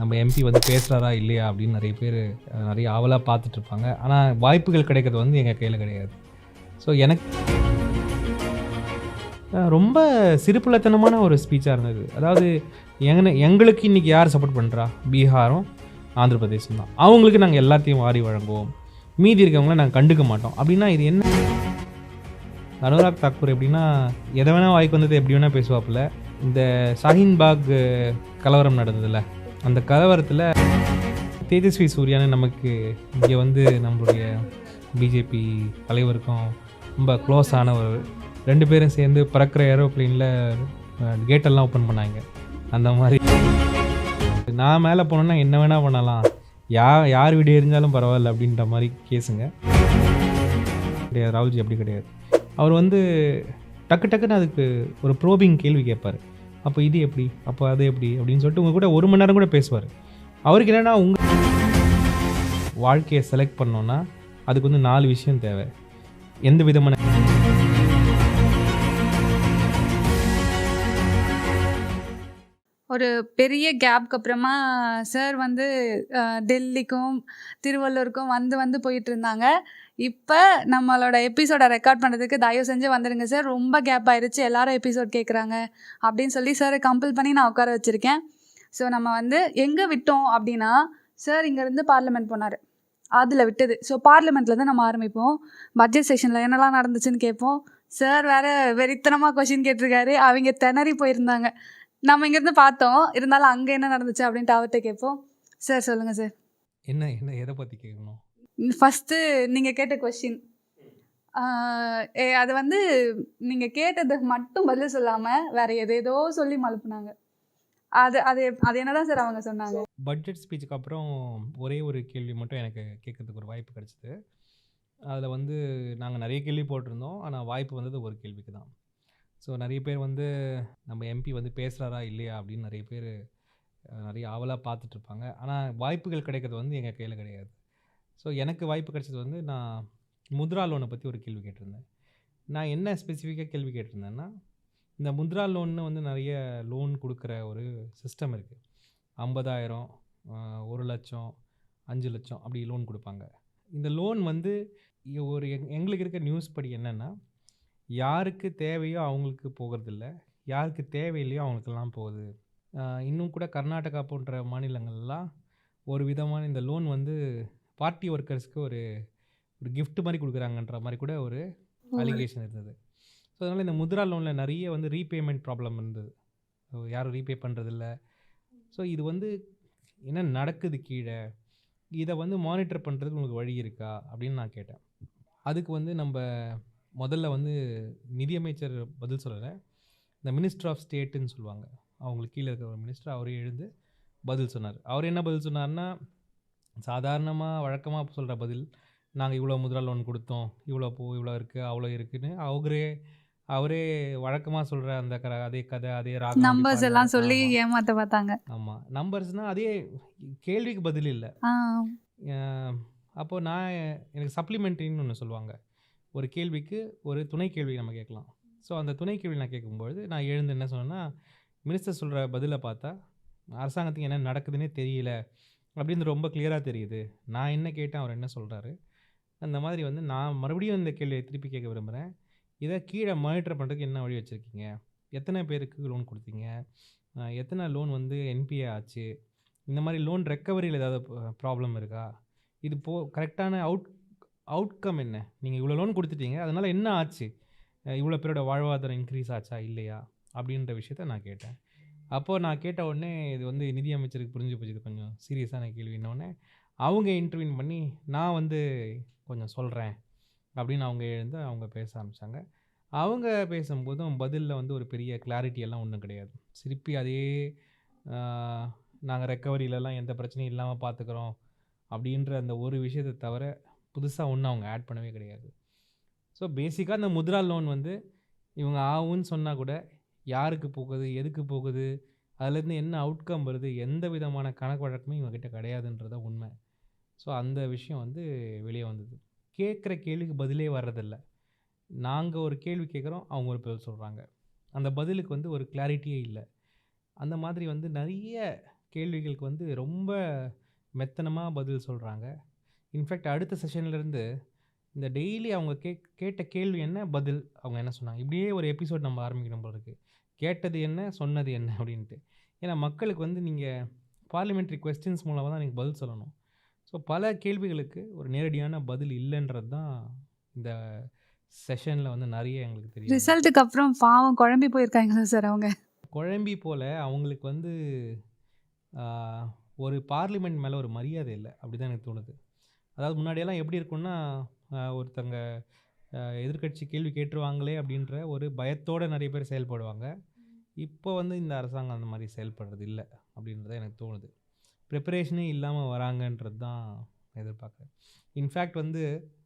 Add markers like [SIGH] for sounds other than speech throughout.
நம்ம எம்பி வந்து பேசுகிறாரா இல்லையா அப்படின்னு நிறைய பேர் நிறைய ஆவலாக பார்த்துட்ருப்பாங்க. ஆனால் வாய்ப்புகள் கிடைக்கிறது வந்து எங்கள் கையில் கிடையாது. ஸோ எனக்கு ரொம்ப சிறுப்புலத்தனமான ஒரு ஸ்பீச்சாக இருந்தது. அதாவது எங்கன எங்களுக்கு இன்றைக்கி யார் சப்போர்ட் பண்ணுறா பீகாரும் ஆந்திர பிரதேசம் தான். அவங்களுக்கு நாங்கள் எல்லாத்தையும் வாரி வழங்குவோம். மீதி இருக்கவங்கள நாங்கள் கண்டுக்க மாட்டோம். அப்படின்னா இது என்ன? அனுராக் தாக்கூர் எப்படின்னா எதை வேணால் வாய்க்கு வந்தது எப்படி வேணால் பேசுவாப்புல. இந்த ஷாஹீன் பாக் கலவரம் நடந்ததுல அந்த கலவரத்தில் தேஜஸ்வி சூர்யான்னு நமக்கு இங்கே வந்து நம்மளுடைய பிஜேபி தலைவருக்கும் ரொம்ப க்ளோஸ் ஆனவர். ரெண்டு பேரும் சேர்ந்து பறக்கிற ஏரோப்ளேனில் கேட்டெல்லாம் ஓப்பன் பண்ணாங்க. அந்த மாதிரி. நான் மேலே போனேன்னா என்ன வேணால் பண்ணலாம். யா யார் வீடு எரிஞ்சாலும் பரவாயில்ல அப்படின்ற மாதிரி கேஸுங்க கிடையாது ராகுல்ஜி அப்படி கிடையாது. அவர் வந்து டக்கு டக்குன்னு அதுக்கு ஒரு ப்ரோபிங் கேள்வி கேட்பார். அப்போ இது எப்படி? அப்போ அது எப்படி? அப்படின்னு சொல்லிட்டு உங்கள் கூட ஒரு மணி நேரம் கூட பேசுவார். அவருக்கு என்னென்னா உங்கள் வாழ்க்கையை செலக்ட் பண்ணோன்னா அதுக்கு வந்து நாலு விஷயம் தேவை. எந்த விதமான ஒரு பெரிய கேப்க்கு அப்புறமா சார் வந்து டெல்லிக்கும் திருவள்ளூருக்கும் வந்து வந்து போயிட்டு இருந்தாங்க. இப்போ நம்மளோட எபிசோடை ரெக்கார்ட் பண்ணுறதுக்கு தயவு செஞ்சு வந்துடுங்க சார் ரொம்ப கேப் ஆயிடுச்சு எல்லாரும் எபிசோட் கேட்குறாங்க அப்படின்னு சொல்லி சாரை கம்பல் பண்ணி நான் உட்கார வச்சுருக்கேன். ஸோ நம்ம வந்து எங்கே விட்டோம் அப்படின்னா சார் இங்கேருந்து பார்லிமெண்ட் போனார். அதில் விட்டது. ஸோ பார்லிமெண்ட்லேருந்து நம்ம ஆரம்பிப்போம். பட்ஜெட் செஷனில் என்னெல்லாம் நடந்துச்சுன்னு கேட்போம். சார் வேறு வெறித்தனமாக கொஷின் கேட்டிருக்காரு. அவங்க திணறி போயிருந்தாங்க. நம்ம இங்கேருந்து பார்த்தோம். இருந்தாலும் அங்கே என்ன நடந்துச்சு அப்படின்ட்டு அவர்கிட்ட கேட்போம். சார் சொல்லுங்கள் சார் என்ன என்ன எதை பற்றி கேட்கணும்? ஃபஸ்ட்டு நீங்கள் கேட்ட கொஷின் அது வந்து நீங்கள் கேட்டதுக்கு மட்டும் பதில் சொல்லாமல் வேற எதேதோ சொல்லி மழுப்புனாங்க அது அது அது என்னதான் சார் அவங்க சொன்னாங்க? பட்ஜெட் ஸ்பீச்சுக்கு அப்புறம் ஒரே ஒரு கேள்வி மட்டும் எனக்கு கேட்கறதுக்கு ஒரு வாய்ப்பு கிடச்சிது. அதில் வந்து நாங்கள் நிறைய கேள்வி போட்டிருந்தோம். ஆனால் வாய்ப்பு வந்தது ஒரு கேள்விக்கு தான். ஸோ நிறைய பேர் வந்து நம்ம எம்பி வந்து பேசுகிறாரா இல்லையா அப்படின்னு நிறைய பேர் நிறைய ஆவலாக பார்த்துட்ருப்பாங்க ஆனால் வாய்ப்புகள் கிடைக்கிறது வந்து எங்கள் கையில் கிடையாது. ஸோ எனக்கு வாய்ப்பு கிடைச்சது வந்து நான் முத்ரா லோனை பற்றி ஒரு கேள்வி கேட்டிருந்தேன். நான் என்ன ஸ்பெசிஃபிக்காக கேள்வி கேட்டிருந்தேன்னா இந்த முத்ரா லோன்னு வந்து நிறைய லோன் கொடுக்குற ஒரு சிஸ்டம் இருக்குது ஐம்பதாயிரம் ஒரு லட்சம் அஞ்சு லட்சம் அப்படி லோன் கொடுப்பாங்க. இந்த லோன் வந்து ஒரு எங் எங்களுக்கு இருக்க நியூஸ் படி என்னென்னா யாருக்கு தேவையோ அவங்களுக்கு போகிறதில்ல. யாருக்கு தேவையில்லையோ அவங்களுக்கெல்லாம் போகுது. இன்னும் கூட கர்நாடகா போன்ற மாநிலங்கள்லாம் ஒரு விதமான இந்த லோன் வந்து பார்ட்டி ஒர்க்கர்ஸ்க்கு ஒரு ஒரு gift மாதிரி கொடுக்குறாங்கன்ற மாதிரி கூட ஒரு அலிகேஷன் இருந்தது. ஸோ அதனால் இந்த முத்ரா லோனில் நிறைய வந்து ரீபேமெண்ட் ப்ராப்ளம் இருந்தது. So, யாரும் ரீபே பண்ணுறதில்ல ஸோ இது வந்து என்ன நடக்குது கீழே? இதை வந்து மானிட்டர் பண்ணுறதுக்கு உங்களுக்கு வழி இருக்கா? அப்படின்னு நான் கேட்டேன். அதுக்கு வந்து நம்ம முதல்ல வந்து நிதியமைச்சர் பதில் சொல்லலை. இந்த மினிஸ்டர் ஆஃப் ஸ்டேட்டுன்னு சொல்லுவாங்க. அவங்களுக்கு கீழே இருக்கிற ஒரு மினிஸ்டர் அவரே எழுந்து பதில் சொன்னார். அவர் என்ன பதில் சொன்னார்னா சாதாரணமாக வழக்கமாக சொல்கிற பதில் நாங்கள் இவ்வளோ முத்ரா லோன் கொடுத்தோம் இவ்வளோ பூ இவ்வளோ இருக்குது அவ்வளோ இருக்குன்னு அவரே அவரே வழக்கமாக சொல்கிற அந்த கர அதே கதை அதே ராகம் நம்பர்ஸ் எல்லாம் சொல்லி ஏமாத்த பார்த்தாங்க. ஆமாம் நம்பர்ஸ்னால் அதே கேள்விக்கு பதில் இல்லை. அப்போது நான் எனக்கு சப்ளிமெண்ட்ரின்னு ஒன்று சொல்லுவாங்க. ஒரு கேள்விக்கு ஒரு துணை கேள்வி நம்ம கேட்கலாம். ஸோ அந்த துணை கேள்வி நான் கேட்கும்பொழுது நான் எழுந்து என்ன சொன்னேன்னா மினிஸ்டர் சொல்கிற பதிலை பார்த்தா அரசாங்கத்துக்கு என்ன நடக்குதுன்னே தெரியல. அப்படின்னு ரொம்ப கிளியராக தெரியுது. நான் என்ன கேட்டேன் அவர் என்ன சொல்கிறாரு அந்த மாதிரி வந்து நான் மறுபடியும் இந்த கேள்வியை திருப்பி கேட்க விரும்புகிறேன் இதை கீழே மானிட்டர் பண்ணுறதுக்கு என்ன வழி வச்சுருக்கீங்க? எத்தனை பேருக்கு லோன் கொடுத்தீங்க? எத்தனை லோன் வந்து என்பிஏ ஆச்சு? இந்த மாதிரி லோன் ரெக்கவரியில் ஏதாவது ப்ராப்ளம் இருக்கா? இது போ கரெக்டான அவுட் அவுட்கம் என்ன? நீங்கள் இவ்வளோ லோன் கொடுத்துட்டீங்க அதனால் என்ன ஆச்சு? இவ்வளோ பேரோட வாழ்வாதாரம் இன்க்ரீஸ் ஆச்சா? இல்லையா? அப்படின்ற விஷயத்த நான் கேட்டேன். அப்போது நான் கேட்ட உடனே இது வந்து நிதி அமைச்சருக்கு புரிஞ்சு போச்சு இது கொஞ்சம் சீரியஸான கேள்வின்னொடனே அவங்க இன்டர்வியூன் பண்ணி நான் வந்து கொஞ்சம் சொல்கிறேன் அப்படின்னு அவங்க எழுந்து அவங்க பேச ஆரம்பித்தாங்க அவங்க பேசும்போதும் பதிலில் வந்து ஒரு பெரிய கிளாரிட்டி எல்லாம் ஒன்றும் கிடையாது. திருப்பி அதே நாங்கள் ரெக்கவரியிலலாம் எந்த பிரச்சனையும் இல்லாமல் பார்த்துக்குறோம் அப்படின்ற அந்த ஒரு விஷயத்தை தவிர புதுசாக ஒன்றும் அவங்க ஆட் பண்ணவே கிடையாது. ஸோ பேசிக்காக அந்த முத்ரா லோன் வந்து இவங்க ஆகும்னு சொன்னால் கூட யாருக்கு போகுது எதுக்கு போகுது அதுலேருந்து என்ன அவுட்கம் வருது எந்த விதமான கணக்கு வழக்கமும் இவங்ககிட்ட கிடையாதுன்றத உண்மை. ஸோ அந்த விஷயம் வந்து வெளியே வந்தது. கேட்குற கேள்விக்கு பதிலே வர்றதில்ல. நாங்கள் ஒரு கேள்வி கேட்குறோம் அவங்க ஒரு பதில் சொல்கிறாங்க அந்த பதிலுக்கு வந்து ஒரு கிளாரிட்டியே இல்லை. அந்த மாதிரி வந்து நிறைய கேள்விகளுக்கு வந்து ரொம்ப மெத்தனமாக பதில் சொல்கிறாங்க இன்ஃபேக்ட் அடுத்த செஷன்லேருந்து இந்த டெய்லி அவங்க கேக் கேட்ட கேள்வி என்ன? பதில் அவங்க என்ன சொன்னாங்க? இப்படியே ஒரு எபிசோட் நம்ம ஆரம்பிக்கணும் போல இருக்குது கேட்டது என்ன? சொன்னது என்ன? அப்படின்ட்டு. ஏன்னா மக்களுக்கு வந்து நீங்க பார்லிமென்டரி கொஸ்டின்ஸ் மூலமா தான் நீங்க பதில் சொல்லணும். ஸோ பல கேள்விகளுக்கு ஒரு நேரடியான பதில் இல்லன்றது தான் இந்த செஷன்ல வந்து நெறைய எங்களுக்கு தெரிய வந்தது. ரிசல்ட்டுக்கு அப்புறம் பாவம் குழம்பி போயிருக்காங்களா சார் அவங்க? குழம்பி போல அவங்களுக்கு வந்து ஒரு பார்லிமென்ட் மேல ஒரு மரியாதை இல்ல. அப்படிதான் எனக்கு தோணுது. அதாவது முன்னாடியெல்லாம் எப்படி இருக்கும்னா, அ ஒருத்தங்க அ எதிர்க்கட்சி கேள்வி கேட்டுருவாங்களே அப்படின்ற ஒரு பயத்தோட நெறைய பேர் செயல்படுவாங்க. இப்போ வந்து இந்த அரசாங்கம் அந்த மாதிரி செயல்படுறது இல்லை அப்படின்றது எனக்கு தோணுது. ப்ரிப்பரேஷனே இல்லாமல் வராங்கன்றது தான் எதிர்பார்க்குறேன். இன்ஃபேக்ட் வந்து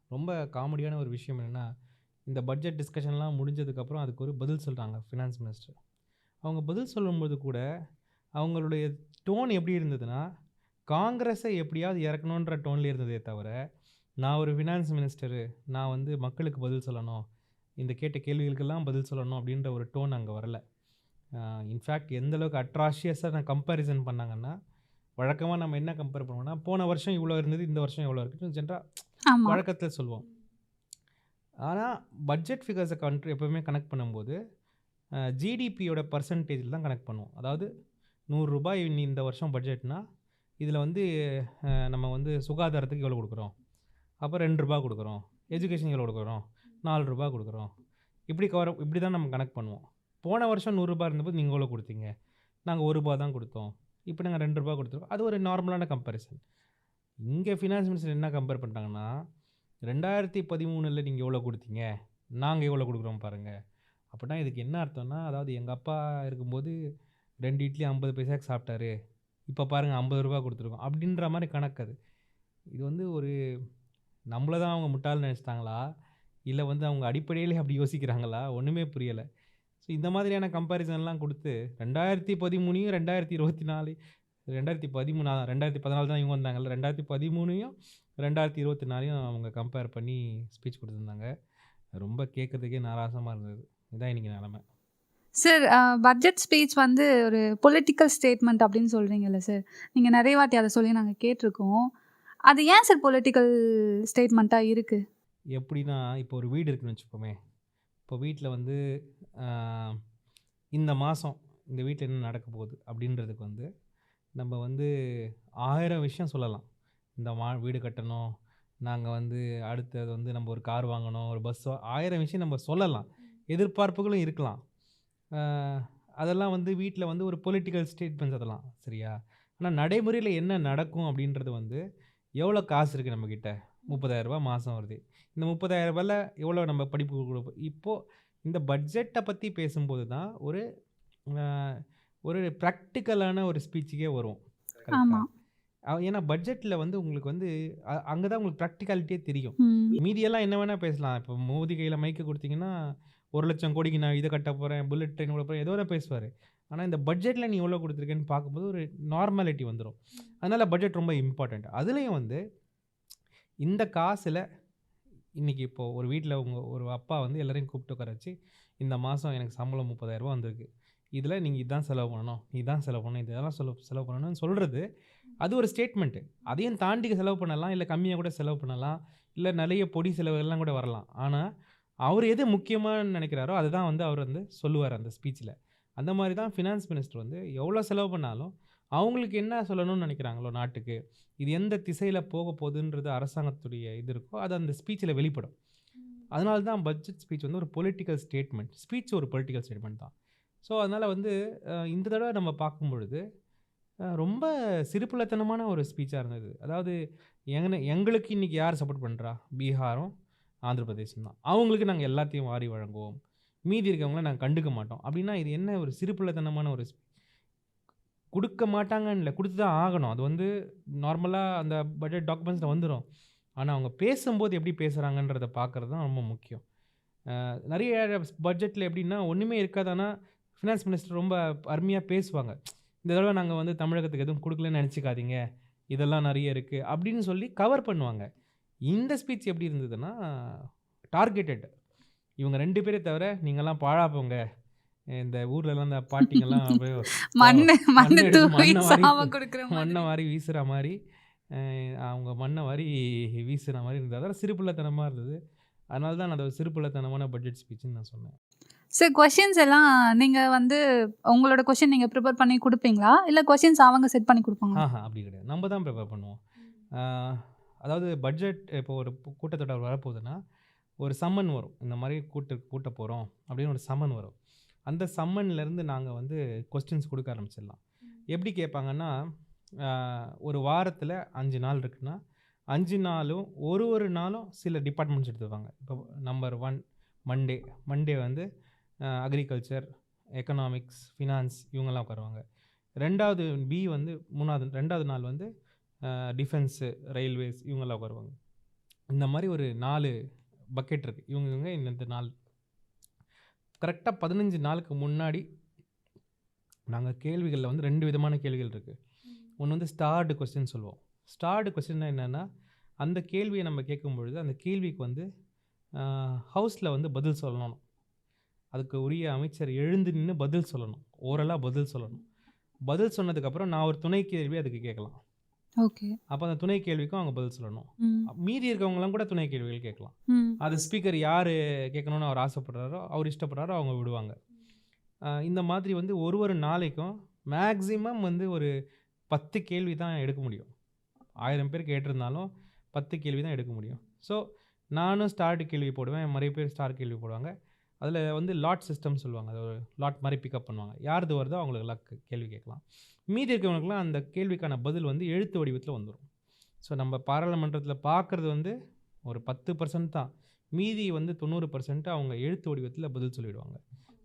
ரொம்ப காமெடியான ஒரு விஷயம் என்னென்னா இந்த பட்ஜெட் டிஸ்கஷன்லாம் முடிஞ்சதுக்கப்புறம் அதுக்கு ஒரு பதில் சொல்கிறாங்க ஃபினான்ஸ் மினிஸ்டர். அவங்க பதில் சொல்லும்போது கூட அவங்களுடைய டோன் எப்படி இருந்ததுன்னா, காங்கிரஸை எப்படியாவது இறக்கணுன்ற டோன்லேயே இருந்ததே தவிர, நான் ஒரு ஃபினான்ஸ் மினிஸ்டரு, நான் வந்து மக்களுக்கு பதில் சொல்லணும். இந்த கேட்ட கேள்விகளுக்கெல்லாம் பதில் சொல்லணும் அப்படின்ற ஒரு டோன் அங்கே வரல. இன்ஃபேக்ட் எந்த அளவுக்கு அட்ராஷியஸா நான் கம்பேரிசன் பண்ணாங்கன்னா, வழக்கமா நம்ம என்ன கம்பேர் பண்ணுவோம்னா, போன வருஷம் இவ்வளோ இருந்தது, இந்த வருஷம் எவ்வளோ இருக்குன்னு ஜென்ரலா ஆமா. வழக்கத்துல சொல்லுவோம். ஆனா பட்ஜெட் ஃபிகர்ஸ கண்ட்ரி எப்பவுமே கனெக்ட் பண்ணும்போது, ஜிடிபியோட பெர்சன்டேஜ்ல தான் கனெக்ட் பண்ணுவோம். அதாவது ரூ. 100 இனி இந்த வருஷம் பட்ஜெட்னா, இதில வந்து நம்ம வந்து சுகாதாரத்துக்கு எவ்வளோ குடுக்குறோம்? அப்ப ரூ. 2 குடுக்குறோம். எஜுகேஷனுக்கு எவ்வளோ குடுக்குறோம்? ரூ. 4 குடுக்குறோம். இப்படி கவர் இப்படி தான் நம்ம கனெக்ட் பண்ணுவோம். போன வருஷம் நூறுரூபா இருந்தபோது நீங்கள் எவ்வளோ கொடுத்தீங்க நாங்கள் ஒரு ரூபா தான் குடுத்தோம். இப்ப நாங்க ரூ. 2 குடுத்துருக்கோம். அது ஒரு நார்மலான கம்பேரிசன். இங்கே ஃபினான்ஸ் மினிஸ்டர் என்ன கம்பேர் பண்ணுறாங்கன்னா ரெண்டாயிரத்தி பதிமூணில் நீங்கள் எவ்வளோ கொடுத்தீங்க நாங்கள் எவ்வளோ கொடுக்குறோம் பாருங்கள் அப்படின்னா இதுக்கு என்ன அர்த்தம்னா, அதாவது எங்கள் அப்பா இருக்கும்போது ரெண்டு இட்லி 50 பைசாக்கு சாப்பிட்டாரு. இப்போ பாருங்கள் ஐம்பது ரூபா கொடுத்துருக்கோம் அப்படின்ற மாதிரி கணக்கு அது. இது வந்து ஒரு நம்மளை தான் அவங்க முட்டாள்னு நினச்சிட்டாங்களா இல்லை வந்து அவங்க அடிப்படையிலே அப்படி யோசிக்கிறாங்களா? ஒன்றுமே புரியலை ஸோ இந்த மாதிரியான கம்பேரிசன்லாம் குடுத்து 2013யும் 2024 2013 அதான் 2014 தான் இவங்க வந்தாங்கல்ல. 2013யும் 2024யும் அவங்க கம்பேர் பண்ணி ஸ்பீச் குடுத்துருந்தாங்க. ரொம்ப கேட்கறதுக்கே நாராசமா இருந்தது. இதான் இன்னைக்கு நெலம. சார் பட்ஜெட் ஸ்பீச் வந்து ஒரு பொலிட்டிக்கல் ஸ்டேட்மெண்ட் அப்படின்னு சொல்றீங்கல்ல சார். நீங்க நெறைய வாட்டி அத சொல்லி நாங்க கேட்டுருக்கோம். அது ஏன் சார் பொலிட்டிக்கல் ஸ்டேட்மெண்ட்டா இருக்கு? எப்படின்னா, இப்போ ஒரு வீடு இருக்குன்னு வச்சுப்போமே. இப்போ வீட்ல வந்து இந்த மாதம் இந்த வீட்டில் என்ன நடக்க போகுது? அப்படின்றதுக்கு வந்து நம்ம வந்து ஆயிரம் விஷயம் சொல்லலாம். இந்த மா வீடு கட்டணும். நாங்கள் வந்து அடுத்தது வந்து நம்ம ஒரு கார் வாங்கணும். ஒரு பஸ் ஆயிரம் விஷயம் நம்ம சொல்லலாம். எதிர்பார்ப்புகளும் இருக்கலாம். அதெல்லாம் வந்து வீட்டில் வந்து ஒரு பொலிட்டிக்கல் ஸ்டேட்மெண்ட்ஸ் அதெல்லாம். சரியா? ஆனால் நடைமுறையில் என்ன நடக்கும் அப்படின்றது வந்து, எவ்வளோ காசு இருக்குது நம்மக்கிட்ட முப்பதாயிரரூபா மாதம் வருது. இந்த ரூ. 30,000ல எவ்வளோ நம்ம படிப்பு கொடுப்போம் இப்போது இந்த பட்ஜெட்ட பத்தி பேசும்போது தான் ஒரு ஒரு பிராக்டிகலான ஒரு ஸ்பீச்சுக்கே. அ ஏன்னா பட்ஜெட்ல வந்து உங்களுக்கு வந்து அங்க தான் உங்களுக்கு பிராக்டிகாலிட்டியே தெரியும். மீதியெல்லாம் என்ன வேணா பேசலாம். இப்போ மோடி கையில மைக்க குடுத்தீங்கன்னா, 1,00,000 கோடிக்கு நான் இத கட்டப் போறேன். புல்லட் ட்ரெயின் விடப் போறேன். ஏதோ ஒண்ணு பேசுவாரு. ஆனா இந்த பட்ஜெட்ல நீ எவ்வளோ குடுத்துருக்கன்னு பார்க்கும்போது ஒரு நார்மாலிட்டி வந்துரும். அதனால பட்ஜெட் ரொம்ப இம்பார்ட்டன்ட். அதுலயும் வந்து இந்த காசுல இன்றைக்கி இப்போது ஒரு வீட்டில் உங்கள் ஒரு அப்பா வந்து எல்லோரையும் கூப்பிட்டு உட்கார வச்சு, இந்த மாதம் எனக்கு சம்பளம் முப்பதாயிரரூபா வந்திருக்கு. இதில் நீங்கள் இதான் செலவு பண்ணணும். இதான் செலவு பண்ணணும். இதெல்லாம் செலவு செலவு பண்ணணும்னு சொல்கிறது அது ஒரு ஸ்டேட்மெண்ட்டு அதையும் தாண்டி செலவு பண்ணலாம். இல்லை கம்மியாக கூட செலவு பண்ணலாம். இல்லை நிறைய பொடி செலவுகள்லாம் கூட வரலாம். ஆனால் அவர் எது முக்கியமாக நினைக்கிறாரோ அதுதான் வந்து அவர் வந்து சொல்லுவார் அந்த ஸ்பீச்சில் அந்த மாதிரி தான் ஃபினான்ஸ் மினிஸ்டர் வந்து எவ்வளோ செலவு பண்ணாலும், அவங்களுக்கு என்ன சொல்லணும்னு நெனைக்கிறாங்களோ நாட்டுக்கு, இது எந்த திசையில போகப் போகுதுன்றது அரசாங்கத்துடைய இது இருக்கோ, அது அந்த ஸ்பீச்ல வெளிப்படும். அதனால தான் பட்ஜெட் ஸ்பீச் வந்து ஒரு பொலிட்டிக்கல் ஸ்டேட்மெண்ட். ஸ்பீச் ஒரு பொலிட்டிக்கல் ஸ்டேட்மெண்ட் தான். ஸோ அதனால வந்து இந்த தடவ நம்ம பார்க்கும்பொழுது, அ ரொம்ப சிறுபிள்ளைத்தனமான ஒரு ஸ்பீச்சா இருந்தது. அதாவது எங்கன எங்களுக்கு இன்னைக்கு யார் சப்போர்ட் பண்றா? பீகாரும், ஆந்திர பிரதேசம் தான். அவங்களுக்கு நாங்க எல்லாத்தையும் வாரி வழங்குவோம். மீதி இருக்கவங்கள நாங்க கண்டுக்க மாட்டோம். அப்படின்னா இது என்ன ஒரு சிறுபிள்ளைத்தனமான ஒரு ஸ் கொடுக்க மாட்டாங்கன்னு இல்லை கொடுத்து தான் ஆகணும். அது வந்து நார்மலாக அந்த பட்ஜெட் டாக்குமெண்ட்ஸில் வந்துடும் ஆனால் அவங்க பேசும்போது எப்படி பேசுகிறாங்கன்றதை பார்க்குறது தான் ரொம்ப முக்கியம். நிறைய பட்ஜெட்டில் எப்படின்னா, ஒன்றுமே இருக்காதானா ஃபினான்ஸ் மினிஸ்டர் ரொம்ப அருமையாக பேசுவாங்க. இந்த தடவை நாங்கள் வந்து தமிழகத்துக்கு எதுவும் கொடுக்கலன்னு நினச்சிக்காதீங்க இதெல்லாம் நிறைய இருக்குது அப்படின்னு சொல்லி கவர் பண்ணுவாங்க. இந்த ஸ்பீச் எப்படி இருந்ததுன்னா, டார்கெட்டட். இவங்க ரெண்டு பேரை தவிர நீங்கள்லாம் பாழா போங்க. இந்த ஊர்லலாம் இந்த பாட்டிங்கெல்லாம் அப்படியே [LAUGHS] மண்ணு மண்ணு தூவி சாவ கொடுக்குற மண்ணை மாதிரி வீசுகிற மாதிரி அவங்க மண்ணை வாரி வீசுகிற மாதிரி இருந்தது. அதெல்லாம் சிறுபிள்ளைத்தனமாக இருந்தது. அதனால தான் ஒரு சிறுபிள்ளைத்தனமான பட்ஜெட் ஸ்பீச்சுன்னு நான் சொன்னேன். சார் கொஷின்ஸ் எல்லாம் நீங்க வந்து உங்களோட கொஷின் நீங்க ப்ரிப்பேர் பண்ணி கொடுப்பீங்களா? இல்ல கொஷின்ஸ் அவங்க செட் பண்ணி கொடுப்பாங்களா? ஆஹா அப்படி கிடையாது. நம்ம தான் ப்ரிப்பேர் பண்ணுவோம். அதாவது பட்ஜெட் இப்போ ஒரு கூட்டத்தொடர் வரப்போகுதுன்னா ஒரு சம்மன் வரும். இந்த மாதிரி கூட்ட கூட்ட போகிறோம் அப்படின்னு ஒரு சம்மன் வரும். அந்த சம்மன்லேருந்து நாங்கள் வந்து கொஸ்டின்ஸ் கொடுக்க ஆரம்பிச்சிடலாம். எப்படி கேட்பாங்கன்னா ஒரு வாரத்தில் அஞ்சு நாள் இருக்குன்னா அஞ்சு நாளும் ஒரு ஒரு நாளும் சில டிபார்ட்மெண்ட்ஸ் எடுத்துப்பாங்க. இப்போ நம்பர் ஒன் மண்டே மண்டே வந்து அக்ரிகல்ச்சர் எக்கனாமிக்ஸ் ஃபினான்ஸ் இவங்கெல்லாம் உட்காருவாங்க. ரெண்டாவது பி வந்து மூணாவது ரெண்டாவது நாள் வந்து டிஃபென்ஸு ரயில்வேஸ் இவங்கெல்லாம் உட்காருவாங்க. இந்த மாதிரி ஒரு நாலு பக்கெட் இருக்குது இவங்க இவங்க இந்த நாள் கரெக்டாக பதினஞ்சு நாளுக்கு முன்னாடி நாங்கள் கேள்விகளில் வந்து ரெண்டு விதமான கேள்விகள் இருக்குது ஒன்று வந்து ஸ்டார்டு கொஸ்டின் சொல்லுவோம். ஸ்டார்டு கொஸ்டின் என்னென்னா அந்த கேள்வியை நம்ம கேட்கும் பொழுது அந்த கேள்விக்கு வந்து ஹவுஸில் வந்து பதில் சொல்லணும். அதுக்கு உரிய அமைச்சர் எழுந்து நின்று பதில் சொல்லணும். ஓரலாக பதில் சொல்லணும். பதில் சொன்னதுக்கப்புறம் நான் ஒரு துணை கேள்வி அதுக்கு கேட்கலாம். ஓகே. அப்போ அந்த துணை கேள்விக்கும் அவங்க பதில் சொல்லணும். மீதி இருக்கவங்களாம் கூட துணை கேள்விகள் கேட்கலாம். அது ஸ்பீக்கர் யார் கேட்கணும்னு அவர் ஆசைப்படுறாரோ அவர் இஷ்டப்படுறாரோ அவங்க விடுவாங்க. இந்த மாதிரி வந்து ஒரு ஒரு நாளைக்கும் மேக்ஸிமம் வந்து ஒரு பத்து கேள்வி தான் எடுக்க முடியும். ஆயிரம் பேர் கேட்டிருந்தாலும் பத்து கேள்வி தான் எடுக்க முடியும். ஸோ நானும் ஸ்டார்ட் கேள்வி போடுவேன் நிறைய பேர் ஸ்டார் கேள்வி போடுவாங்க. அதில் வந்து லாட் சிஸ்டம் சொல்லுவாங்க. அது ஒரு லாட் மாதிரி பிக்கப் பண்ணுவாங்க. யாருது வருதோ அவங்களுக்கு கேள்வி கேட்கலாம். மீதி இருக்கவங்களுக்குலாம் அந்த கேள்விக்கான பதில் வந்து எழுத்து வடிவத்தில் வந்துடும் ஸோ நம்ம பாராளுமன்றத்தில் பார்க்குறது வந்து ஒரு பத்து பர்சன்ட் தான். மீதி வந்து தொண்ணூறு பர்சன்ட் அவங்க எழுத்து வடிவத்தில் பதில் சொல்லிடுவாங்க.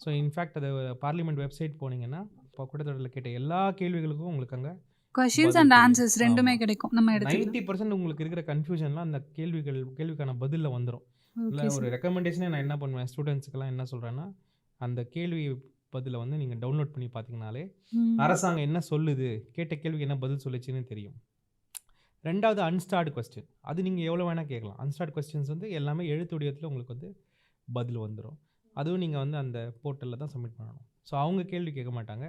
ஸோ இன்ஃபேக்ட் அது பார்லிமெண்ட் வெப்சைட் போனீங்கன்னா இப்போ கூட்டத்தொடரில் கேட்ட எல்லா கேள்விகளுக்கும் உங்களுக்கு அங்கே கொஷின்ஸ் அண்ட். ஆன்சர்ஸ் ரெண்டுமே. கிடைக்கும். நம்ம நைன்ட்டி பர்சன்ட் உங்களுக்கு இருக்கிற கன்ஃபியூஷன்லாம் அந்த கேள்விகள் கேள்விக்கான பதிலில் வந்துடும் இல்லை ஒரு ரெக்கமெண்டேஷனே நான் என்ன பண்ணுவேன்? ஸ்டூடெண்ட்ஸுக்கெல்லாம் என்ன சொல்கிறேன்னா அந்த கேள்வி பதிலை வந்து நீங்கள் டவுன்லோட் பண்ணி பார்த்தீங்கனாலே அரசாங்கம் என்ன சொல்லுது? கேட்ட கேள்விக்கு என்ன பதில் சொல்லுச்சுன்னு தெரியும். ரெண்டாவது அன்ஸ்டார்டு கொஸ்டின் அது நீங்கள் எவ்வளோ வேணால் கேட்கலாம். அன்ஸ்டார்ட் கொஸ்டின்ஸ் வந்து எல்லாமே எழுத்து வடிவத்தில் உங்களுக்கு வந்து பதில் வந்துடும் அதுவும் நீங்கள் வந்து அந்த போர்ட்டலில் தான் சப்மிட் பண்ணணும். ஸோ அவங்க கேள்வி கேட்க மாட்டாங்க.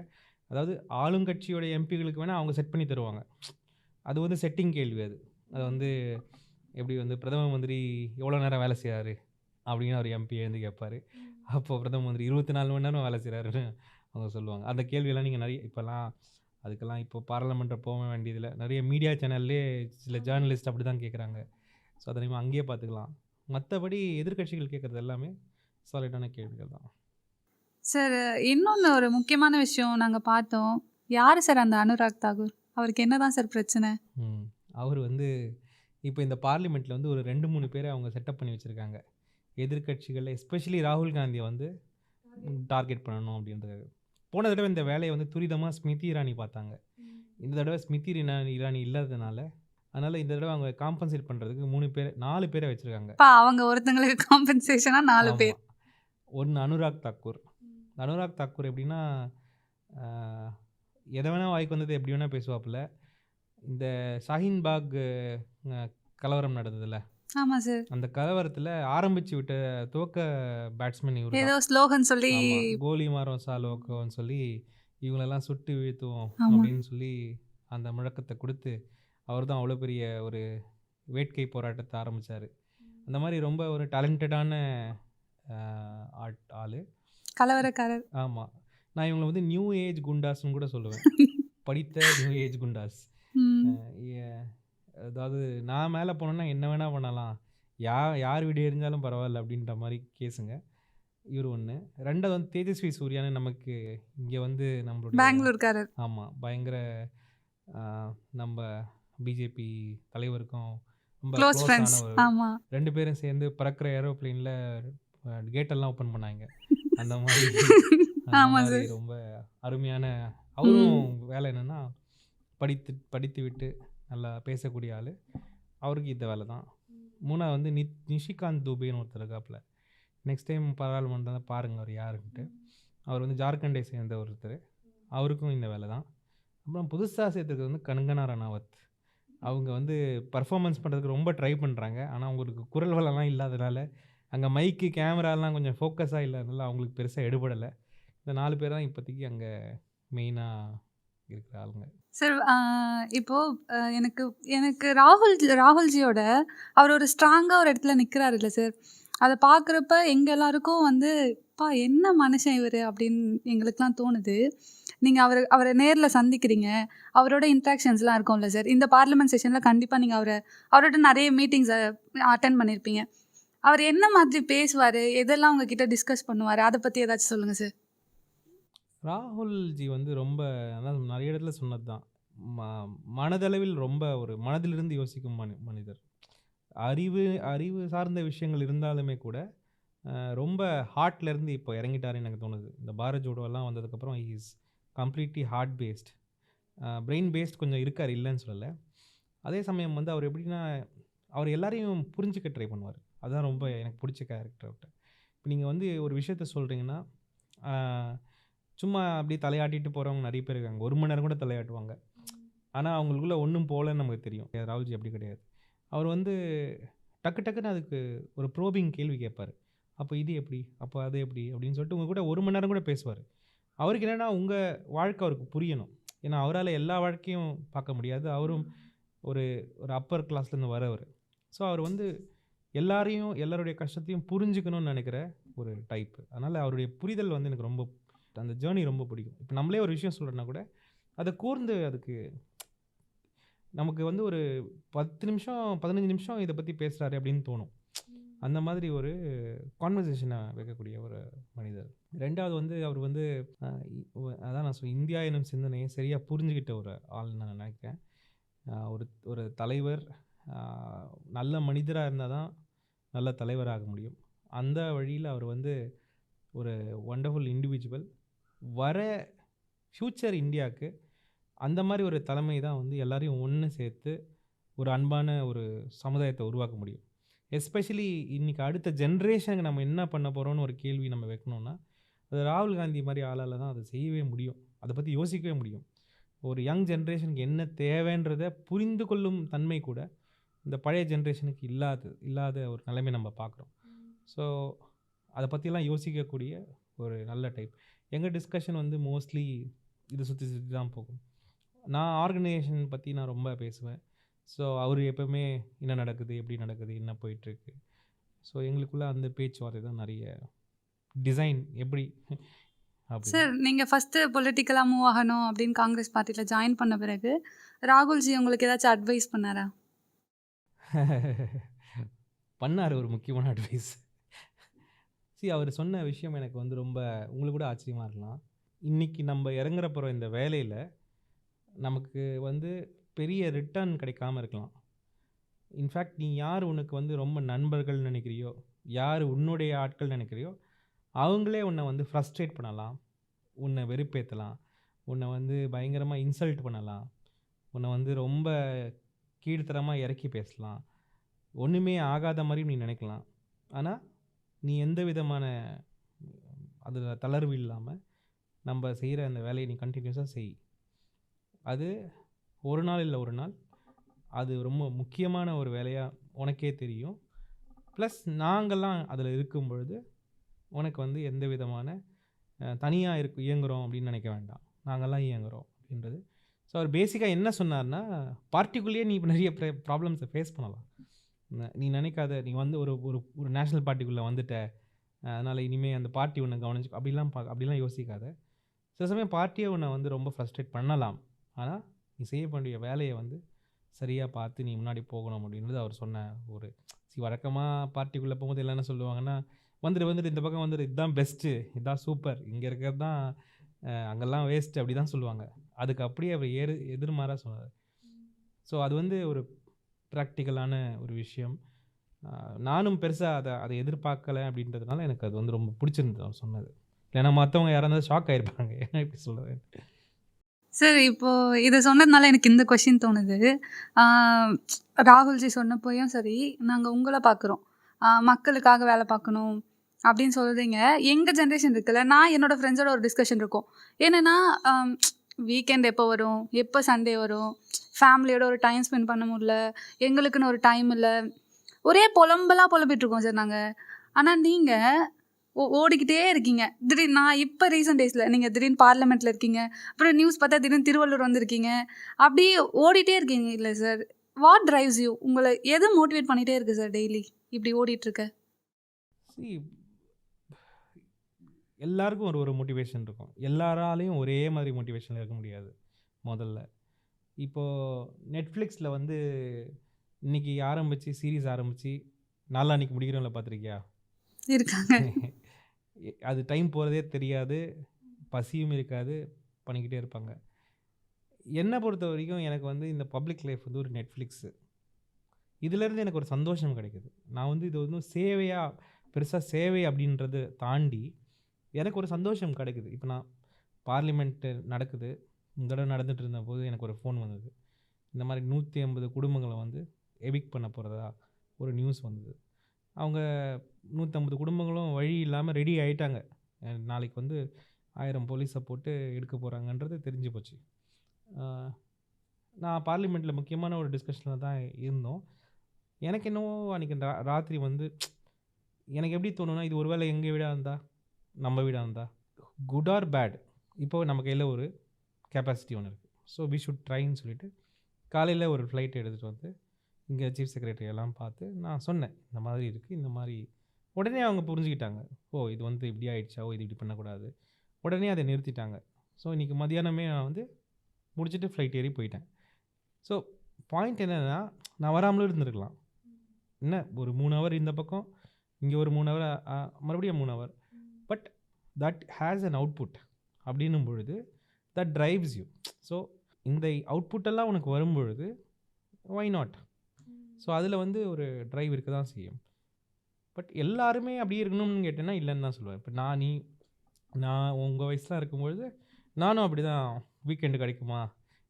அதாவது ஆளுங்கட்சியோட எம்பிகளுக்கு வேணால் அவங்க செட் பண்ணி தருவாங்க. அது வந்து செட்டிங் கேள்வி அது. அது வந்து எப்படி வந்து பிரதம மந்திரி எவ்வளோ நேரம் வேலை செய்கிறாரு அப்படின்னு ஒரு எம்பி எழுந்து கேட்பாரு அப்போ பிரதம மந்திரி இருபத்தி நாலு மணி நேரம் வேலை செய்கிறாருன்னு அவங்க சொல்லுவாங்க. அந்த கேள்வியெல்லாம் நீங்கள் நிறைய இப்போல்லாம் அதுக்கெல்லாம் இப்போ பாராளுமன்றம் போக வேண்டியதில்லை. நிறைய மீடியா சேனல்லே சில ஜேர்னலிஸ்ட் அப்படி தான் கேட்குறாங்க ஸோ அதை நீங்கள் அங்கேயே பார்த்துக்கலாம். மற்றபடி எதிர்க்கட்சிகள் கேட்குறது எல்லாமே சாலிடான கேள்விகள் தான். சார் இன்னொன்று ஒரு முக்கியமான விஷயம் நாங்கள் பார்த்தோம். யார் சார் அந்த அனுராக் தாகூர்? அவருக்கு என்னதான் சார் பிரச்சனை? ம். அவர் வந்து இப்போ இந்த பார்லிமெண்ட்டில் வந்து ஒரு ரெண்டு மூணு பேரை அவங்க செட்டப் பண்ணி வச்சுருக்காங்க. எதிர்க்கட்சிகள் எஸ்பெஷலி ராகுல் காந்தியை வந்து டார்கெட் பண்ணணும் அப்படின்றது போன தடவை இந்த வேலையை வந்து துரிதமாக ஸ்மிருதி இரானி பார்த்தாங்க. இந்த தடவை ஸ்மிருதி இரானி இல்லாததுனால அதனால் இந்த தடவை அவங்க காம்பன்சேட் பண்ணுறதுக்கு மூணு பேர் நாலு பேரை வச்சுருக்காங்க. அவங்க ஒருத்தங்களுக்கு காம்பன்சேஷனாக நாலு பேர். ஒன்று அனுராக் தாக்கூர். அனுராக் தாக்கூர் எப்படின்னா எதை வேணால் வாய்க்கு வந்தது எப்படி வேணால் பேசுவாப்புல. இந்த ஷாஹின் பாக் அஹ், கலவரம் நடந்ததுல. ஆமாம் சார். அந்த கலவரத்தில் ஆரம்பிச்சு விட்ட துவக்க பேட்ஸ்மேன் இவர் ஏதோ ஸ்லோகன் சொல்லி கோலி மாரோம் சாலோக்கோன்னு சொல்லி இவங்களெல்லாம் சுட்டு வீழ்த்துவோம் ஆமா. அப்படின்னு சொல்லி அந்த முழக்கத்தை கொடுத்து அவர் தான் அவ்வளோ பெரிய ஒரு வேட்கை போராட்டத்தை ஆரம்பித்தார் அந்த மாதிரி ரொம்ப ஒரு டேலண்டடான ஆட் ஆள். கலவரக்காரர். ஆமாம் நான் இவங்களை வந்து நியூ ஏஜ் குண்டாஸ்னு கூட சொல்லுவேன். [LAUGHS] படித்த நியூ ஏஜ் குண்டாஸ். அதாவது நான் மேலே போனேன்னா என்ன வேணால் பண்ணலாம். யா யார் வீடு எரிஞ்சாலும் பரவாயில்ல அப்படின்ற மாதிரி கேஸுங்க இவர் ஒன்று ரெண்டாவது வந்து தேஜஸ்வி சூர்யான்னு நமக்கு இங்கே வந்து நம்மளுடைய பெங்களூர்காரர். ஆமாம் பயங்கர நம்ம பிஜேபி தலைவருக்கும் ரொம்ப ரெண்டு பேரும் சேர்ந்து பறக்கிற ஏரோப்ளேனில் கேட்டெல்லாம் ஓப்பன் பண்ணாங்க. அந்த [LAUGHS] மாதிரி. ரொம்ப அருமையான அவரும் வேலை என்னன்னா படித்து படித்து விட்டு நல்லா பேசக்கூடிய ஆள். அவருக்கு இந்த வேலை தான். மூணாவது வந்து நித் நிஷிகாந்த் துபேன்னு ஒருத்தர் இருக்காப்புல. நெக்ஸ்ட் டைம் பாராளுமன்றம் பாருங்கள் அவர் யாருன்ட்டு. அவர் வந்து ஜார்க்கண்டை சேர்ந்த ஒருத்தர். அவருக்கும் இந்த வேலை தான். அப்புறம் புதுசாக சேர்த்துருக்கு வந்து கங்கனா ரணாவத். அவங்க வந்து பர்ஃபார்மன்ஸ் பண்ணுறதுக்கு ரொம்ப ட்ரை பண்ணுறாங்க ஆனால் அவங்களுக்கு குரல் வளம்லாம் இல்லாதனால அங்கே மைக்கு கேமராலாம் கொஞ்சம் ஃபோக்கஸாக இல்லாதனால அவங்களுக்கு பெருசாக எடுபடலை. இந்த நாலு பேர் தான் இப்போதைக்கு அங்கே மெயினாக இருக்கிற ஆளுங்க. சார் இப்போ எனக்கு எனக்கு ராகுல் ராகுல்ஜியோட அவர் ஒரு ஸ்ட்ராங்காக ஒரு இடத்துல நிற்கிறாரு இல்லை சார் அதை பார்க்குறப்ப எங்கள் எல்லாருக்கும் வந்து பா என்ன மனுஷன் இவர்? அப்படின்னு எங்களுக்குலாம் தோணுது. நீங்கள் அவர் அவரை நேரில் சந்திக்கிறீங்க. அவரோட இன்ட்ராக்ஷன்ஸ்லாம் இருக்கும்ல சார் இந்த பார்லிமெண்ட் செஷனில் கண்டிப்பாக நீங்கள் அவரை அவரோட நிறைய மீட்டிங்ஸை அட்டன் பண்ணியிருப்பீங்க அவர் என்ன மாதிரி பேசுவார்? எதெல்லாம் உங்ககிட்ட டிஸ்கஸ் பண்ணுவார்? அதை பற்றி ஏதாச்சும் சொல்லுங்கள் சார் ராகுல்ஜி வந்து ரொம்ப அதான் நிறைய இடத்துல சொன்னது தான் ம மனதளவில் ரொம்ப ஒரு மனதிலிருந்து யோசிக்கும் மனி மனிதர். அறிவு அறிவு சார்ந்த விஷயங்கள் இருந்தாலுமே கூட ரொம்ப ஹார்ட்லேருந்து இப்போ இறங்கிட்டாருன்னு எனக்கு தோணுது. இந்த பாரத் ஜோடோலாம் வந்ததுக்கப்புறம் is completely hard paste brain paste கொஞ்சம் இருக்கார் இல்லைன்னு சொல்லலை. அதே சமயம் வந்து அவர் எப்படின்னா அவர் எல்லாரையும் புரிஞ்சுக்க ட்ரை பண்ணுவார். அதுதான் ரொம்ப எனக்கு பிடிச்ச கேரக்டர் அவர்கிட்ட இப்போ நீங்கள் வந்து ஒரு விஷயத்த சொல்கிறீங்கன்னா சும்மா அப்படியே தலையாட்டிட்டு போகிறவங்க நிறைய பேர் இருக்காங்க. ஒரு மணி நேரம் கூட தலையாட்டுவாங்க. ஆனால் அவங்களுக்குள்ளே ஒன்றும் போகலன்னு நமக்கு தெரியும். ராகுல்ஜி அப்படி கிடையாது. அவர் வந்து டக்கு டக்குன்னு அதுக்கு ஒரு ப்ரோபிங் கேள்வி கேட்பார். அப்போ இது எப்படி? அப்போ அது எப்படி? அப்படின்னு சொல்லிட்டு உங்கள் கூட ஒரு மணி நேரம் கூட பேசுவார். அவருக்கு என்னென்னா உங்கள் வாழ்க்கை அவருக்கு புரியணும். ஏன்னா அவரால் எல்லா வாழ்க்கையும் பார்க்க முடியாது. அவரும் ஒரு ஒரு அப்பர் கிளாஸ்லேருந்து வரவர். ஸோ அவர் வந்து எல்லாரையும் எல்லாருடைய கஷ்டத்தையும் புரிஞ்சுக்கணும்னு நினைக்கிற ஒரு டைப்பு அதனால் அவருடைய புரிதல் வந்து எனக்கு ரொம்ப அந்த ஜேர்னி ரொம்ப பிடிக்கும். இப்போ நம்மளே ஒரு விஷயம் சொல்கிறேன்னா கூட அதை கூர்ந்து அதுக்கு நமக்கு வந்து ஒரு பத்து நிமிஷம் பதினஞ்சு நிமிஷம் இதை பற்றி பேசுகிறாரு அப்படின்னு தோணும். அந்த மாதிரி ஒரு கான்வர்சேஷனை வைக்கக்கூடிய ஒரு மனிதர். ரெண்டாவது வந்து அவர் வந்து அதான் நான் சொல் இந்தியா எனும் சிந்தனையை சரியாக புரிஞ்சுக்கிட்ட ஒரு ஆள்னு நான் நினைக்கிறேன். ஒரு ஒரு தலைவர் நல்ல மனிதராக இருந்தால் தான் நல்ல தலைவராக முடியும். அந்த வழியில் அவர் வந்து ஒரு ஒண்டர்ஃபுல் இண்டிவிஜுவல் வர ஃப்யூச்சர் இந்தியாவுக்கு அந்த மாதிரி ஒரு தலைமை தான் வந்து எல்லாரையும் ஒன்று சேர்த்து ஒரு அன்பான ஒரு சமுதாயத்தை உருவாக்க முடியும். எஸ்பெஷலி இன்றைக்கி அடுத்த ஜென்ரேஷனுக்கு நம்ம என்ன பண்ண போகிறோம்னு ஒரு கேள்வி நம்ம வைக்கணும்னா அது ராகுல் காந்தி மாதிரி ஆளால் தான் அதை செய்யவே முடியும். அதை பற்றி யோசிக்கவே முடியும். ஒரு யங் ஜென்ரேஷனுக்கு என்ன தேவைன்றதை புரிந்து கொள்ளும் தன்மை கூட இந்த பழைய ஜென்ரேஷனுக்கு இல்லாத இல்லாத ஒரு நிலைமை நம்ம பார்க்குறோம். ஸோ அதை பற்றிலாம் யோசிக்கக்கூடிய ஒரு நல்ல டைப் எங்கள் டிஸ்கஷன் வந்து மோஸ்ட்லி இதை சுற்றி சுற்றி தான் போகும். நான் ஆர்கனைசேஷன் பற்றி நான் ரொம்ப பேசுவேன். ஸோ அவர் எப்பவுமே என்ன நடக்குது எப்படி நடக்குது என்ன போயிட்டுருக்கு. ஸோ எங்களுக்குள்ள அந்த பேச்சுவார்த்தை தான் நிறைய டிசைன் எப்படி சார் நீங்கள் ஃபஸ்ட்டு பொலிட்டிக்கலாக மூவ் ஆகணும் அப்படின்னு காங்கிரஸ் பார்ட்டியில் ஜாயின் பண்ண பிறகு ராகுல்ஜி உங்களுக்கு ஏதாச்சும் அட்வைஸ் பண்ணாரா? [LAUGHS] பண்ணார் ஒரு முக்கியமான அட்வைஸ் சி அவர் சொன்ன விஷயம் எனக்கு வந்து ரொம்ப உங்களுக்கு கூட ஆச்சரியமாக இருக்கலாம். இன்றைக்கி நம்ம இறங்குற போகிற இந்த வேலையில் நமக்கு வந்து பெரிய ரிட்டர்ன் கிடைக்காம இருக்கலாம். இன்ஃபேக்ட் நீ யார் உனக்கு வந்து ரொம்ப நண்பர்கள் நினைக்கிறியோ யார் உன்னுடைய ஆட்கள் நினைக்கிறியோ அவங்களே உன்னை வந்து ஃப்ரஸ்ட்ரேட் பண்ணலாம். உன்னை வெறுப்பேற்றலாம் உன்னை வந்து பயங்கரமாக இன்சல்ட் பண்ணலாம். உன்னை வந்து ரொம்ப கீழ்த்தரமாக இறக்கி பேசலாம். ஒன்றுமே ஆகாத மாதிரியும் நீ நினைக்கலாம். ஆனால் நீ எந்த விதமான அதில் தளர்வு இல்லாமல் நம்ம செய்கிற அந்த வேலையை நீ கண்டினியூஸாக செய். அது ஒரு நாள் இல்லை ஒரு நாள். அது ரொம்ப முக்கியமான ஒரு வேலையாக உனக்கே தெரியும். ப்ளஸ் நாங்கள்லாம் அதில் இருக்கும் பொழுது உனக்கு வந்து எந்த விதமான தனியாக இருக்கு இயங்குகிறோம் அப்படின்னு நினைக்க வேண்டாம். நாங்கள்லாம் இயங்குகிறோம் அப்படின்றது. ஸோ அவர் பேசிக்காக என்ன சொன்னார்னா பார்ட்டிக்குள்ளேயே நீ இப்போ நிறைய ப்ராப்ளம்ஸை ஃபேஸ் பண்ணலாம். ந- நினைக்காத நீ வந்து ஒரு ஒரு ஒரு நேஷ்னல் பார்ட்டிக்குள்ளே வந்துட்ட. அதனால் இனிமேல் அந்த பார்ட்டி உன்னை கவனிச்சு அப்படிலாம் பா அப்படிலாம் யோசிக்காத. சில சமயம் பார்ட்டியை உன்னை வந்து ரொம்ப ஃப்ரஸ்ட்ரேட் பண்ணலாம். ஆனால் நீ செய்ய வேண்டிய வேலையை வந்து சரியாக பார்த்து நீ முன்னாடி போகணும் அப்படின்றது அவர் சொன்ன ஒரு சி வழக்கமாக பார்ட்டிக்குள்ளே போகும்போது எல்லாம் என்ன சொல்லுவாங்கன்னா வந்துட்டு வந்துட்டு இந்த பக்கம் வந்துட்டு இதுதான் பெஸ்ட்டு இதுதான் சூப்பர் இங்கே இருக்கிறது தான் அங்கெல்லாம் வேஸ்ட் அப்படி தான் சொல்லுவாங்க. அதுக்கு அப்படியே அவர் ஏறு எதிர்மாறாக சொன்னார். ஸோ அது வந்து ஒரு ப்ராக்டிக்கலான ஒரு விஷயம். நானும் பெருசாக அதை அதை எதிர்பார்க்கல அப்படின்றதுனால எனக்கு அது வந்து ரொம்ப பிடிச்சிருந்தது அவர் சொன்னது. ஏன்னா மற்றவங்க யாராவது ஷாக் ஆகிருப்பாங்க ஏன்னா இப்படி சொல்லுவேன் சார் இப்போது இதை சொன்னதுனால எனக்கு இந்த கொஷின் தோணுது. ராகுல்ஜி சொன்னப்போயும் சரி நாங்கள் உங்களை பார்க்குறோம். மக்களுக்காக வேலை பார்க்கணும் அப்படின்னு சொல்கிறீங்க எங்கள் ஜென்ரேஷன் இருக்குல்ல நான் என்னோடய ஃப்ரெண்ட்ஸோட ஒரு டிஸ்கஷன் இருக்கும். என்னென்னா வீக்கெண்ட் எப்போ வரும்? எப்போ சண்டே வரும்? ஃபேமிலியோட ஒரு டைம் ஸ்பெண்ட் பண்ண முடியல எங்களுக்குன்னு ஒரு டைம் இல்லை. ஒரே புலம்பலாக புலம்பிட்டு இருக்கோம் சார் நாங்கள் ஆனால் நீங்கள் ஓ- ஓடிக்கிட்டே இருக்கீங்க. திடீர்னு நான் இப்போ ரீசெண்ட் டேஸில் நீங்கள் திடீர்னு பார்லிமெண்ட்டில் இருக்கீங்க அப்புறம் நியூஸ் பார்த்தா திடீர்னு திருவள்ளூர் வந்திருக்கீங்க. அப்படியே ஓடிட்டே இருக்கீங்க இல்லை சார் வாட் ட்ரைவ்ஸ் யூ உங்களை எது மோட்டிவேட் பண்ணிகிட்டே இருக்குது சார் டெய்லி இப்படி ஓடிட்டுருக்க? எல்லாருக்கும் ஒரு ஒரு மோட்டிவேஷன் இருக்கும். எல்லாராலையும் ஒரே மாதிரி மோட்டிவேஷன் இருக்க முடியாது முதல்ல. இப்போது நெட்ஃப்ளிக்ஸில் வந்து இன்னைக்கு ஆரம்பித்து சீரீஸ் ஆரம்பித்து நாளான்னைக்கு முடிக்கிறவங்கள பார்த்துருக்கியா? இருக்காங்க. [LAUGHS] அது டைம் போகிறதே தெரியாது. பசியும் இருக்காது. பண்ணிக்கிட்டே இருப்பாங்க. என்னை பொறுத்த வரைக்கும் எனக்கு வந்து இந்த பப்ளிக் லைஃப் வந்து ஒரு நெட்ஃப்ளிக்ஸு இதுலேருந்து எனக்கு ஒரு சந்தோஷம் கிடைக்குது. நான் வந்து இது வந்து சேவையாக பெருசாக சேவை அப்படின்றது தாண்டி எனக்கு ஒரு சந்தோஷம் கிடைக்குது. இப்போ நான் பார்லிமெண்ட்டு நடக்குது. இந்த தடவை நடந்துட்டு இருந்தபோது எனக்கு ஒரு ஃபோன் வந்தது. இந்த மாதிரி நூற்றி ஐம்பது குடும்பங்களை வந்து எவிக் பண்ண போகிறதா ஒரு நியூஸ் வந்தது. அவங்க நூற்றம்பது குடும்பங்களும் வழி இல்லாமல் ரெடி ஆகிட்டாங்க நாளைக்கு வந்து ஆயிரம் போலீஸை போட்டு எடுக்க போகிறாங்கன்றது தெரிஞ்சு போச்சு. நான் பார்லிமெண்ட்டில் முக்கியமான ஒரு டிஸ்கஷனில் தான் இருந்தோம். எனக்கு என்னவோ அன்றைக்கி ரா ராத்திரி வந்து எனக்கு எப்படி தோணுன்னா இது ஒருவேளை எங்கள் வீடாக இருந்தால் நம்ம வீடாக இருந்தா? குட் ஆர் பேட் இப்போ நம்ம கையில் ஒரு கெப்பாசிட்டி ஒன்று இருக்குது ஸோ வி ஷுட் ட்ரைன்னு சொல்லிட்டு காலையில் ஒரு ஃப்ளைட் எடுத்துகிட்டு வந்து இங்கே சீஃப் செக்ரட்டரி எல்லாம் பார்த்து நான் சொன்னேன் இந்த மாதிரி இருக்குது இந்த மாதிரி. உடனே அவங்க புரிஞ்சுக்கிட்டாங்க. ஓ இது வந்து இப்படி ஆயிடுச்சா? ஓ இது இப்படி பண்ணக்கூடாது. உடனே அதை நிறுத்திட்டாங்க. ஸோ இன்றைக்கி மதியானமே நான் வந்து முடிச்சுட்டு ஃப்ளைட் ஏறி போயிட்டேன். ஸோ பாயிண்ட் என்னென்னா நான் வராமலும் இருந்திருக்கலாம். என்ன? ஒரு மூணு ஹவர் இந்த பக்கம் இங்கே ஒரு மூணு ஹவர் மறுபடியும் மூணு hour but that has an output அப்படின்னும் பொழுது தட் ட்ரைவ்ஸ் யூ ஸோ இந்த அவுட்புட்டெல்லாம் உனக்கு வரும்பொழுது ஒய் நாட் ஸோ அதில் வந்து ஒரு ட்ரைவ் இருக்க தான் செய்யும். பட் எல்லாருமே அப்படியே இருக்கணும்னு கேட்டேன்னா இல்லைன்னு தான் சொல்லுவேன். இப்போ நான் நீ நான் உங்கள் வயசுலாம் இருக்கும்பொழுது நானும் அப்படி தான் வீக்கெண்டு கிடைக்குமா?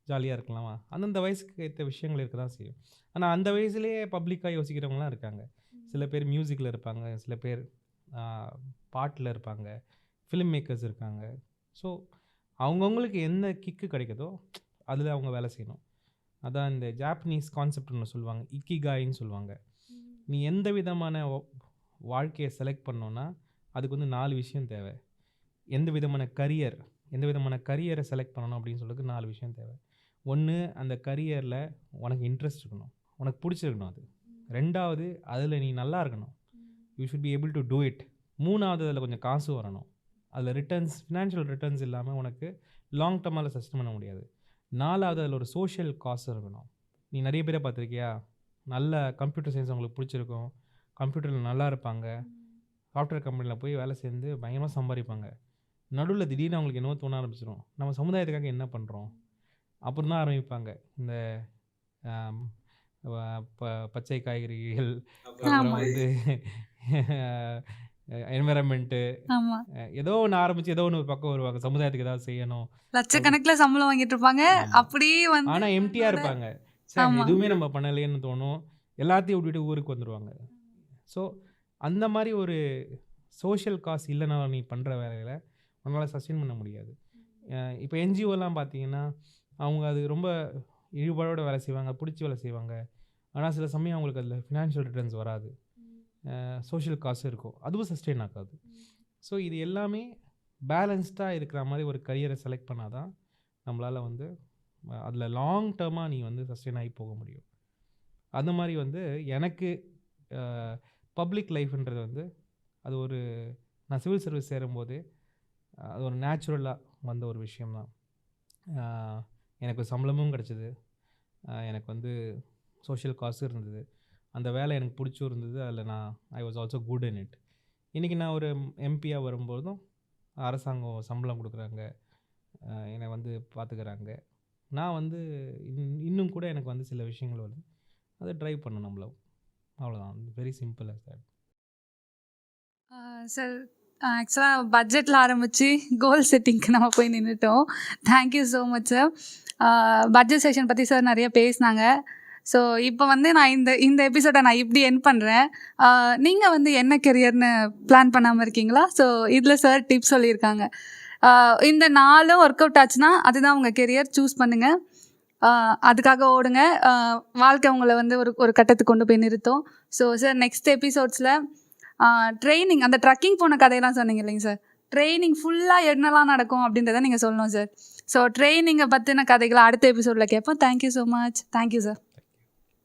ஜாலியாக இருக்கலாமா? அந்தந்த வயசுக்கு ஏற்ற விஷயங்கள் இருக்க தான் செய்யும். ஆனால் அந்த வயசுலேயே பப்ளிக்காக யோசிக்கிறவங்களாம் இருக்காங்க. சில பேர் மியூசிக்கில் இருப்பாங்க. சில பேர் பாட்டில் இருப்பாங்க. ஃபிலிம் மேக்கர்ஸ் இருக்காங்க. ஸோ அவங்கவுங்களுக்கு என்ன கிக்கு கிடைக்குதோ அதில் அவங்க வேலை செய்யணும். அதான் இந்த ஜாப்பனீஸ் கான்செப்ட் ஒன்று சொல்லுவாங்க இக்கிகாயின்னு சொல்லுவாங்க. நீ எந்த விதமான வாழ்க்கையை செலக்ட் பண்ணோன்னா அதுக்கு வந்து நாலு விஷயம் தேவை. எந்த விதமான கரியர் எந்த விதமான கரியரை செலக்ட் பண்ணணும் அப்படின்னு சொல்லிட்டு நாலு விஷயம் தேவை. ஒன்று அந்த கரியரில் உனக்கு இன்ட்ரெஸ்ட் இருக்கணும். உனக்கு பிடிச்சிருக்கணும் அது. ரெண்டாவது அதில் நீ நல்லா இருக்கணும். You should be able to do it மூணாவது அதில் கொஞ்சம் காசு வரணும். அதில் ரிட்டர்ன்ஸ் ஃபினான்ஷியல் ரிட்டர்ன்ஸ் இல்லாமல் உனக்கு லாங் டர்மால் சஸ்டெயின் பண்ண முடியாது. நாலாவது அதில் ஒரு சோஷியல் காசு இருக்கணும். நீ நிறைய பேரை பார்த்துருக்கியா? நல்ல கம்ப்யூட்டர் சயின்ஸ் அவங்களுக்கு பிடிச்சிருக்கும். கம்ப்யூட்டரில் நல்லா இருப்பாங்க. சாஃப்ட்வேர் கம்பெனியில் போய் வேலை சேர்ந்து பயங்கரமாக சம்பாதிப்பாங்க. நடுவில் திடீர்னு அவங்களுக்கு என்னவோ தோண ஆரம்பிச்சிடும் நம்ம சமுதாயத்துக்காக என்ன பண்ணுறோம் அப்புறம் தான் ஆரம்பிப்பாங்க. இந்த பச்சை காய்கறிகள். வந்து என்விரான்மெண்ட்டு ஏதோ ஒன்று ஆரம்பித்து ஏதோ ஒன்று ஒரு பக்கம் வருவாங்க. சமுதாயத்துக்கு ஏதாவது செய்யணும். லட்சக்கணக்கில் சம்பளம் வாங்கிட்டு இருப்பாங்க. அப்படியே வந்து ஆனால் எம்டியாக இருப்பாங்க. சரி. எதுவுமே நம்ம பண்ணலையேன்னு தோணும். எல்லாத்தையும் விட்டுட்டு ஊருக்கு வந்துடுவாங்க ஸோ அந்த மாதிரி ஒரு சோஷியல் காசு இல்லைனாலும் நீ பண்ணுற வேலையில் உன்னால் சஸ்டெயின் பண்ண முடியாது. இப்போ என்ஜிஓலாம் பார்த்தீங்கன்னா அவங்க அது ரொம்ப ஈடுபாடோட வேலை செய்வாங்க பிடிச்சி வேலை செய்வாங்க. ஆனால் சில சமயம் அவங்களுக்கு அதில் ஃபினான்ஷியல் ரிட்டர்ன்ஸ் வராது. சோஷியல் காசு இருக்கும். அதுவும் சஸ்டெயின் ஆகாது. ஸோ இது எல்லாமே பேலன்ஸ்டாக இருக்கிற மாதிரி ஒரு கரியரை செலக்ட் பண்ணால் தான் நம்மளால் வந்து அதில் லாங் டேர்மாக நீ வந்து சஸ்டெயின் ஆகி போக முடியும். அந்த மாதிரி வந்து எனக்கு பப்ளிக் லைஃப்ன்றது வந்து அது ஒரு நான் சிவில் சர்வீஸ் சேரும்போது அது ஒரு நேச்சுரலாக வந்த ஒரு விஷயம்தான். எனக்கு சம்பளமும் கிடச்சிது. எனக்கு வந்து சோஷியல் காசும் இருந்தது. அந்த வேலை எனக்கு பிடிச்சும் இருந்தது. அதில் நான் I was also good in it இன்றைக்கி நான் ஒரு எம்பியாக வரும்போதும் அரசாங்கம் சம்பளம் கொடுக்குறாங்க. என்னை வந்து பார்த்துக்கிறாங்க நான் வந்து இன் இன்னும் கூட எனக்கு வந்து சில விஷயங்கள் வருது. அதை ட்ரைவ் பண்ணணும் நம்மள. அவ்வளோதான் வெரி சிம்பிள் சார் சார் ஆக்சுவலாக பட்ஜெட்டில் ஆரம்பித்து கோல் செட்டிங்க்கு நம்ம போய் நின்றுட்டோம் thank you so much sir budget session பற்றி சார் நிறைய பேசினாங்க. ஸோ இப்போ வந்து நான் இந்த இந்த எபிசோடை நான் இப்படி என் பண்ணுறேன் நீங்கள் வந்து என்ன கெரியர்னு பிளான் பண்ணாமல் இருக்கீங்களா? ஸோ இதில் சார் டிப்ஸ் சொல்லியிருக்காங்க. இந்த நாளும் ஒர்க் அவுட் ஆச்சுன்னா அதுதான் உங்கள் கெரியர் சூஸ் பண்ணுங்கள் அதுக்காக ஓடுங்க. வாழ்க்கை உங்களை வந்து ஒரு ஒரு கட்டத்துக்கு கொண்டு போய் நிறுத்தும். ஸோ சார் நெக்ஸ்ட் எபிசோட்ஸில் ட்ரைனிங் அந்த ட்ரக்கிங் போன கதையெல்லாம் சொன்னீங்க இல்லைங்க சார் ட்ரைனிங் ஃபுல்லாக என்னெல்லாம் நடக்கும் அப்படின்றத நீங்கள் சொல்லணும் சார் ஸோ ட்ரைனிங்கை பற்றின கதைகளை அடுத்த எபிசோடில் கேட்போம். Thank you so much thank you sir